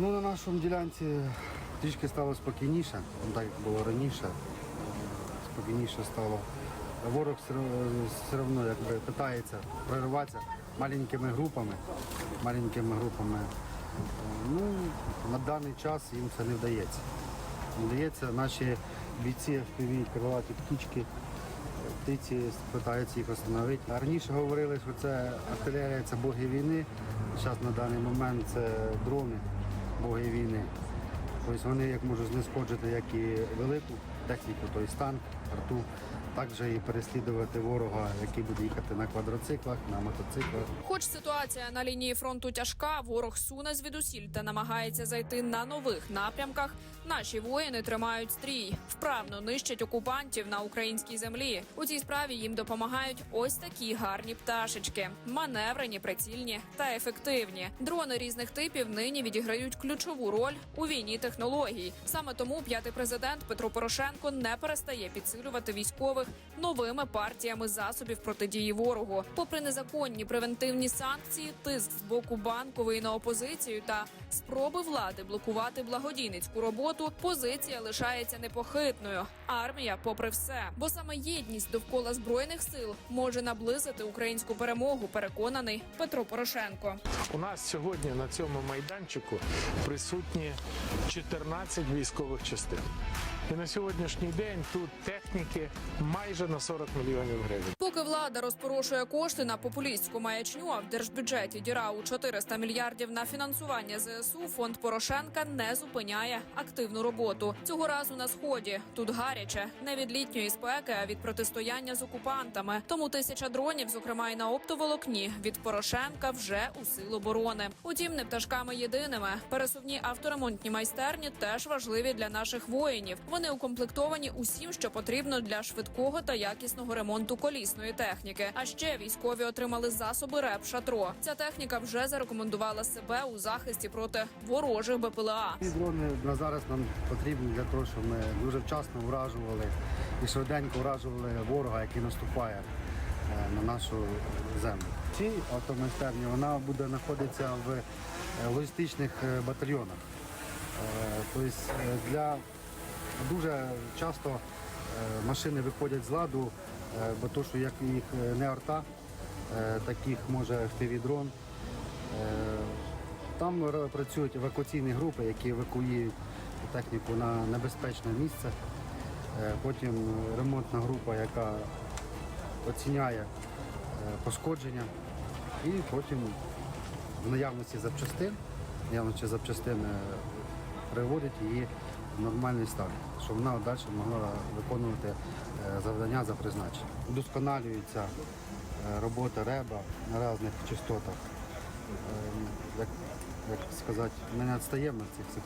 Ну, на нашому ділянці трішки стало спокійніше, так як було раніше. Спокійніше стало. Ворог все, одно питається прориватися маленькими групами. Маленькими групами. Ну, на даний час їм це не вдається. Не вдається, наші бійці FPV, крилаті птічки, птиці питаються їх встановити. Раніше говорили, що це артилерія, це боги війни. Зараз на даний момент це дрони, боги війни. Тобто вони як можуть знешкоджити як і велику техніку, тобто танк, арту, так же і переслідувати ворога, який буде їхати на квадроциклах, на мотоциклах. Хоч ситуація на лінії фронту тяжка, ворог суне звідусіль та намагається зайти на нових напрямках. Наші воїни тримають стрій, вправно нищать окупантів на українській землі. У цій справі їм допомагають ось такі гарні пташечки, маневрені, прицільні та ефективні. Дрони різних типів нині відіграють ключову роль у війні технологій. Саме тому п'ятий президент Петро Порошенко не перестає підсилювати військових новими партіями засобів протидії ворогу. Попри незаконні превентивні санкції, тиск з боку банкової на опозицію та спроби влади блокувати благодійницьку роботу, позиція лишається непохитною. Армія, попри все, бо саме єдність довкола збройних сил може наблизити українську перемогу. Переконаний Петро Порошенко. У нас сьогодні на цьому майданчику присутні 14 військових частин. І на сьогоднішній день тут техніки майже на 40 мільйонів гривень. Поки влада розпорошує кошти на популістську маячню, а в держбюджеті діра у 400 мільярдів на фінансування ЗСУ, фонд Порошенка не зупиняє активну роботу. Цього разу на сході тут гаряче не від літньої спеки, а від протистояння з окупантами. Тому тисяча дронів, зокрема й на оптоволокні, від Порошенка вже у сил оборони. Утім, не пташками єдиними. Пересувні авторемонтні майстерні теж важливі для наших воїнів. Вони укомплектовані усім, що потрібно для швидкого та якісного ремонту колісної техніки. А ще військові отримали засоби РЕП «Шатро». Ця техніка вже зарекомендувала себе у захисті проти ворожих БПЛА. Ці дрони на зараз нам потрібні для того, щоб ми дуже вчасно вражували і швиденько вражували ворога, який наступає е, на нашу землю. Ці автомайстерні вона буде знаходитися в е, логістичних е, батальйонах. Тобто для дуже часто е, машини виходять з ладу, е, бо то, що як їх е, не арта, таких може FPV-дрон. Е, Там працюють евакуаційні групи, які евакуюють техніку на небезпечне місце. Потім ремонтна група, яка оціняє пошкодження, і потім в наявності запчастин, наявності запчастин приводить її нормальний стан, щоб вона далі могла виконувати е, завдання за призначення. Удосконалюється е, робота реба на різних частотах. Е, Як, як сказати, ми не відстаємо від цих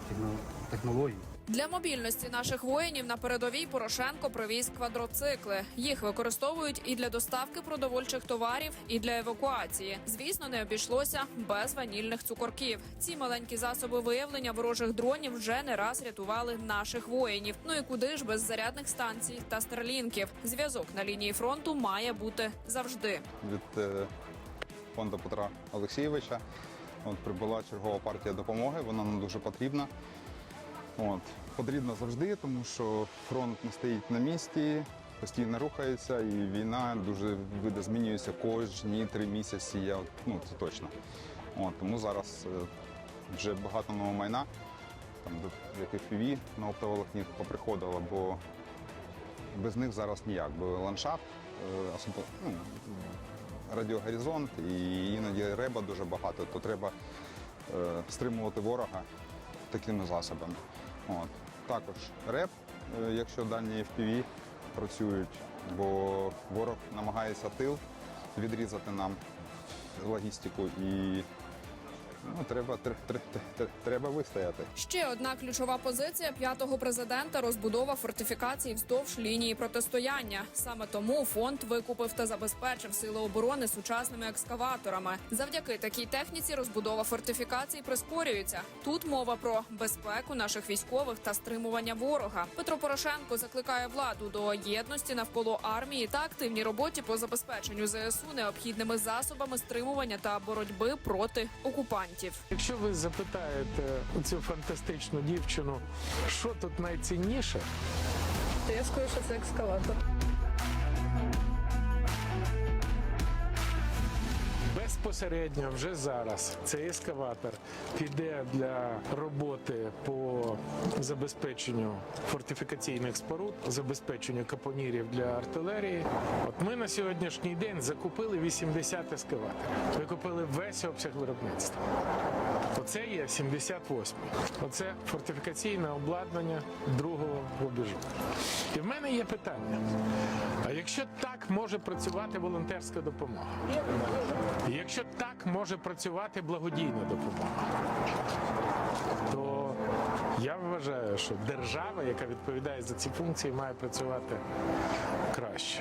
технологій. Для мобільності наших воїнів на передовій Порошенко привіз квадроцикли. Їх використовують і для доставки продовольчих товарів, і для евакуації. Звісно, не обійшлося без ванільних цукорків. Ці маленькі засоби виявлення ворожих дронів вже не раз рятували наших воїнів. Ну і куди ж без зарядних станцій та старлінків? Зв'язок на лінії фронту має бути завжди. від е, фонду Петра Олексійовича. От, прибула чергова партія допомоги, вона нам дуже потрібна. От, потрібна завжди, тому що фронт не стоїть на місці, постійно рухається, і війна дуже видозмінюється кожні три місяці. Я, ну, це точно. От, тому зараз е, вже багато нового майна, там, як FPV на оптоволокні поприходило, бо без них зараз ніяк, бо ландшафт, е, особливо, ну, радіогоризонт і іноді реба дуже багато, то треба е, стримувати ворога такими засобами. От. Також реп, е, якщо дані FPV працюють, бо ворог намагається тил відрізати нам логістику і ну, треба, тр- тр- тр- треба вистояти. Ще одна ключова позиція п'ятого президента розбудова фортифікацій вздовж лінії протистояння. Саме тому фонд викупив та забезпечив сили оборони сучасними екскаваторами. Завдяки такій техніці розбудова фортифікацій прискорюється. Тут мова про безпеку наших військових та стримування ворога. Петро Порошенко закликає владу до єдності навколо армії та активній роботі по забезпеченню ЗСУ необхідними засобами стримування та боротьби проти окупантів. Окупантів. Якщо ви запитаєте цю фантастичну дівчину, що тут найцінніше, То я скажу, що це екскаватор. Безпосередньо вже зараз цей ескаватор піде для роботи по забезпеченню фортифікаційних споруд, забезпеченню капонірів для артилерії. От ми на сьогоднішній день закупили 80 ескаваторів. Ми купили весь обсяг виробництва. Оце є 78. Оце фортифікаційне обладнання другого рубежу. І в мене є питання: якщо так може працювати волонтерська допомога? Якщо так може працювати благодійна допомога, то я вважаю, що держава, яка відповідає за ці функції, має працювати краще.